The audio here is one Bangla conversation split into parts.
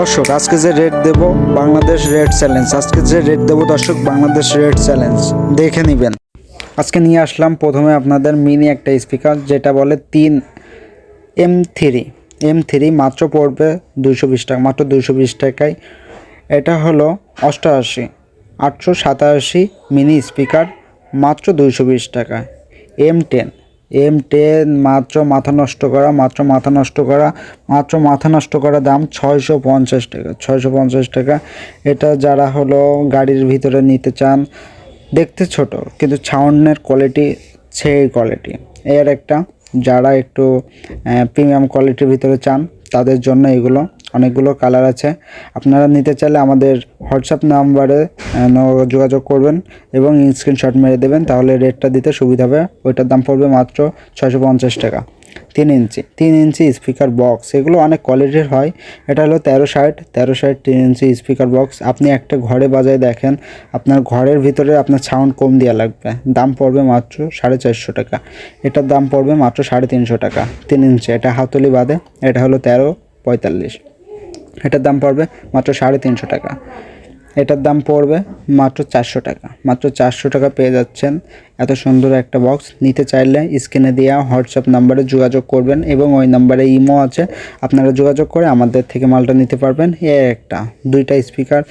দর্শক, আজকে যে রেট দেব, বাংলাদেশ রেট চ্যালেঞ্জ আজকে যে রেট দেব দর্শক, বাংলাদেশ রেট চ্যালেঞ্জ দেখে নেবেন। আজকে নিয়ে আসলাম প্রথমে আপনাদের মিনি একটা স্পিকার যেটা বলে তিন এম থ্রি এম থ্রি মাত্র পড়বে দুশো বিশ টাকা, মাত্র দুশো বিশ টাকায়। এটা হলো অষ্টআশি, আটশো সাতাশি মিনি স্পিকার মাত্র দুশো বিশ টাকা এম টেন এম টেন মাত্র মাথা নষ্ট করা, মাত্র মাথা নষ্ট করা, মাত্র মাথা নষ্ট করা দাম ছয়শো পঞ্চাশ টাকা, ছয়শো পঞ্চাশ টাকা। এটা যারা হলো গাড়ির ভিতরে নিতে চান, দেখতে ছোট, কিন্তু সাউন্ডের কোয়ালিটি সেই কোয়ালিটি এর একটা, যারা একটু প্রিমিয়াম কোয়ালিটির ভিতরে চান, তাদের জন্য এগুলো অনেকগুলো কালার আছে। আপনারা নিতে চাইলে আমাদের হোয়াটসঅ্যাপ নাম্বারে যোগাযোগ করবেন এবং স্ক্রিনশট মেরে দেবেন, তাহলে রেটটা দিতে সুবিধা হবে। ওইটার দাম পড়বে মাত্র ছয়শো পঞ্চাশ টাকা। তিন ইঞ্চি তিন ইঞ্চি স্পিকার বক্স এগুলো অনেক কোয়ালিটির হয়। এটা হলো তেরো ষাট তেরো ষাট, তিন ইঞ্চি স্পিকার বক্স আপনি একটা ঘরে বাজায় দেখেন, আপনার ঘরের ভিতরে আপনার সাউন্ড কম দেওয়া লাগবে। দাম পড়বে মাত্র সাড়ে চারশো টাকা। এটার দাম পড়বে মাত্র সাড়ে তিনশো টাকা, তিন ইঞ্চি। এটা হাতলি বাদে, এটা হলো তেরো পঁয়তাল্লিশ। এটার দাম পড়বে মাত্র সাড়ে তিনশো টাকা। এটার দাম পড়বে মাত্র চারশো টাকা। মাত্র চারশো টাকা পেয়ে যাচ্ছেন। এত সুন্দর একটা বক্স নিতে চাইলে স্ক্রিনে দেওয়া হোয়াটসঅ্যাপ নাম্বারে যোগাযোগ করবেন এবং ওই নাম্বারে ইমো আছে। আপনারা যোগাযোগ করে আমাদের থেকে মালটা নিতে পারবেন। এ একটা, দুইটা স্পিকার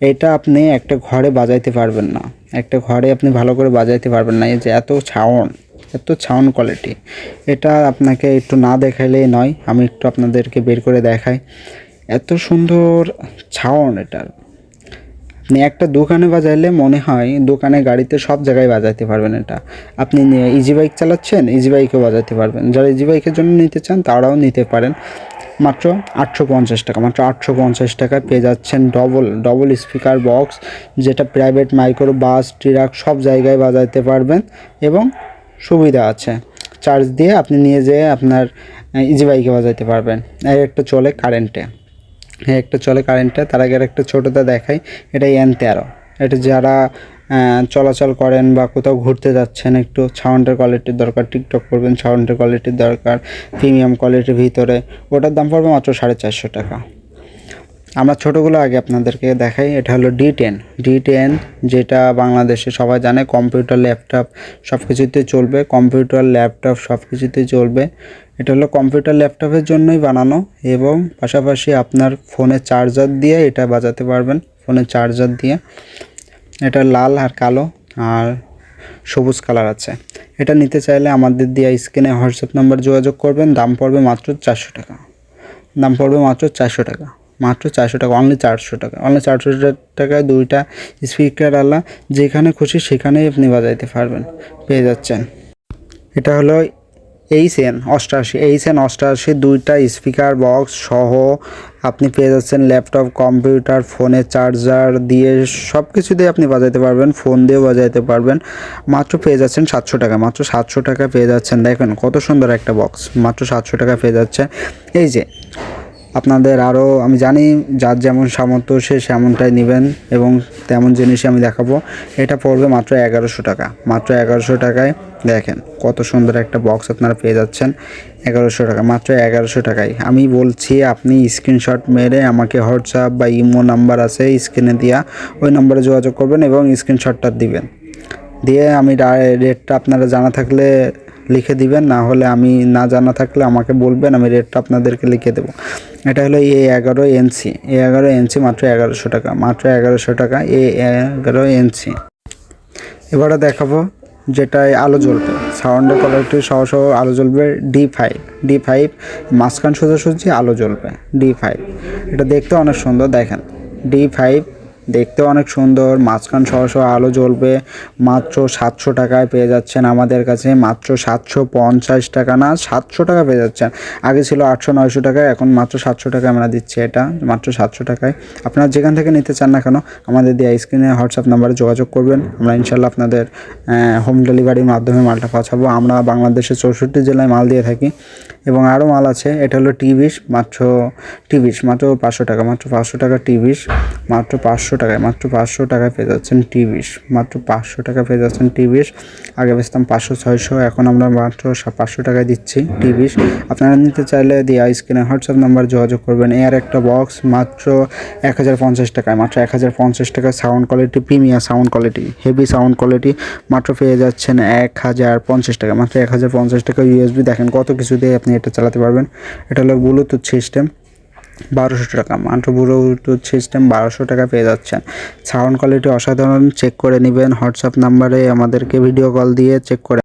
এটা আপনি একটা ঘরে বাজাইতে পারবেন না। একটা ঘরে আপনি ভালো করে বাজাইতে পারবেন না। এই যে এত সাউন্ড এত সাউন্ড কোয়ালিটি এটা আপনাকে একটু না দেখাইলেই নয়। আমি একটু আপনাদেরকে বের করে দেখাই। এত সুন্দর ছাউন্ড এটার আপনি একটা দোকানে বাজাইলে মনে হয় দোকানে, গাড়িতে সব জায়গায় বাজাতে পারবেন এটা। আপনি ইজি বাইক চালাচ্ছেন ইজি বাইকেও বাজাতে পারবেন। যারা ইজি বাইকের জন্য নিতে চান, তারাও নিতে পারেন। মাত্র আটশো পঞ্চাশ টাকা, মাত্র আটশো পঞ্চাশ টাকা পেয়ে যাচ্ছেন ডবল ডবল স্পিকার বক্স যেটা প্রাইভেট মাইক্রো বাস ট্রাক সব জায়গায় বাজাতে পারবেন এবং সুবিধা আছে। চার্জ দিয়ে আপনি নিয়ে যেয়ে আপনার ইজি বাইকে বাজাতে পারবেন। আর একটা চলে কারেন্টে হ্যাঁ একটা চলে কারেন্টে তার আগে একটা ছোটোটা দেখাই। এটা এন তেরো। এটা যারা চলাচল করেন বা কোথাও ঘুরতে যাচ্ছেন, একটু সাউন্ডের কোয়ালিটির দরকার টিকটক করবেন সাউন্ডের কোয়ালিটির দরকার প্রিমিয়াম কোয়ালিটির ভিতরে। ওটার দাম পড়বে মাত্র সাড়ে চারশো টাকা। আমরা ছোটোগুলো আগে আপনাদেরকে দেখাই। এটা হলো ডি টেন ডি টেন যেটা বাংলাদেশে সবাই জানে কম্পিউটার ল্যাপটপ সব কিছুতে চলবে। কম্পিউটার ল্যাপটপ সব কিছুতেই চলবে। এটা হলো কম্পিউটার ল্যাপটপের জন্যই বানানো এবং পাশাপাশি আপনার ফোনে চার্জার দিয়ে এটা বাজাতে পারবেন ফোনে চার্জার দিয়ে। এটা লাল আর কালো আর সবুজ কালার আছে। এটা নিতে চাইলে আমাদের দিয়ে স্ক্রিনে হোয়াটসঅ্যাপ নাম্বার যোগাযোগ করবেন, দাম পড়বে মাত্র চারশো টাকা। দাম পড়বে মাত্র চারশো টাকা, মাত্র চারশো টাকা অনলি চারশো টাকা। অনলি চারশো টাকায় দুইটা স্পিকার আলা, যেখানে খুশি সেখানেই আপনি বাজাইতে পারবেন, পেয়ে যাচ্ছেন। এটা হলো এইচ এন অষ্টআশি এইচ এন অষ্টআশি দুইটা স্পিকার বক্স সহ আপনি পেয়ে যাচ্ছেন ল্যাপটপ, কম্পিউটার ফোনে চার্জার দিয়ে সব কিছু দিয়ে আপনি বাজাইতে পারবেন, ফোন দিয়েও বাজাইতে পারবেন। মাত্র পেয়ে যাচ্ছেন সাতশো টাকা, মাত্র সাতশো টাকা পেয়ে যাচ্ছেন। দেখেন কত সুন্দর একটা বক্স, মাত্র সাতশো টাকা পেয়ে যাচ্ছে। এই যে আপনাদের আরও আমি জানি যার যেমন সামর্থ্য সে সেমনটাই নেবেন এবং তেমন জিনিসই আমি দেখাবো। এটা পড়বে মাত্র এগারোশো টাকা। মাত্র এগারোশো টাকায় দেখেন কত সুন্দর একটা বক্স আপনারা পেয়ে যাচ্ছেন। এগারোশো টাকা, মাত্র এগারোশো টাকায়। আমি বলছি, আপনি স্ক্রিনশট মেরে আমাকে হোয়াটসঅ্যাপ বা ইমো নাম্বার আছে স্ক্রিনে দেওয়া ওই নাম্বারে যোগাযোগ করবেন এবং স্ক্রিনশটটা দিবেন। দিয়ে আমি রেটটা আপনারা জানা থাকলে লিখে দিবেন, না হলে আমি না জানা থাকলে আমাকে বলবেন, আমি রেটটা আপনাদেরকে লিখে দেবো। এটা হলো এ এগারো এনসি এ এগারো এনসি মাত্র এগারোশো টাকা, মাত্র এগারোশো টাকা এ এগারো এনসি এবারে দেখাবো যেটায় আলো জ্বলবে সাউন্ডের কোয়ালিটি সহ সহ আলো জ্বলবে ডি ফাইভ ডি ফাইভ মাঝখান সোজাসুজি আলো জ্বলবে ডি ফাইভ এটা দেখতে অনেক সুন্দর, দেখেন। ডি ফাইভ দেখতে অনেক সুন্দর। মাঝখান সহ সহ আলো জ্বলবে। মাত্র সাতশো টাকায় পেয়ে যাচ্ছেন আমাদের কাছে। মাত্র সাতশো পঞ্চাশ টাকা না, সাতশো টাকা পেয়ে যাচ্ছেন। আগে ছিল আটশো নয়শো টাকায় এখন মাত্র সাতশো টাকায় আমরা দিচ্ছি এটা। মাত্র সাতশো টাকায়। আপনারা যেখান থেকে নিতে চান না কেন, আমাদের দিয়ে স্ক্রিনে হোয়াটসঅ্যাপ নাম্বারে যোগাযোগ করবেন। আমরা ইনশাল্লাহ আপনাদের হোম ডেলিভারির মাধ্যমে মালটা পৌঁছাবো। আমরা বাংলাদেশের চৌষট্টি জেলায় মাল দিয়ে থাকি। এবং আরও মাল আছে। এটা হলো টিভিস মাত্র টিভিস মাত্র পাঁচশো টাকা, মাত্র পাঁচশো টাকা টিভিস মাত্র পাঁচশো টাকায়, মাত্র পাঁচশো টাকায় পেয়ে যাচ্ছেন টি বিশ মাত্র পাঁচশো টাকা পেয়ে যাচ্ছেন টি বিশ আগে বেচতাম পাঁচশো, ছয়শো, এখন আমরা মাত্র পাঁচশো টাকায় দিচ্ছি টি বিশ আপনারা নিতে চাইলে দিয়ে স্ক্রিনে হোয়াটসঅ্যাপ নাম্বার যোগাযোগ করবেন। এর একটা বক্স মাত্র এক হাজার পঞ্চাশ টাকায়, মাত্র এক হাজার পঞ্চাশ টাকায় sound quality, premier sound quality, heavy sound quality মাত্র পেয়ে যাচ্ছেন এক হাজার পঞ্চাশ টাকা মাত্র এক হাজার পঞ্চাশ টাকা ইউএসবি দেখেন কত কিছু দিয়ে আপনি এটা চালাতে পারবেন। এটা হলো ব্লুটুথ সিস্টেম বারোশো টাকা। মাত্র ব্লুটুথ সিস্টেম বারোশো টাকা পেয়ে যাচ্ছেন। সাউন্ড কোয়ালিটি অসাধারণ চেক করে নেবেন। হোয়াটসঅ্যাপ নাম্বারে আমাদেরকে ভিডিও কল দিয়ে চেক করে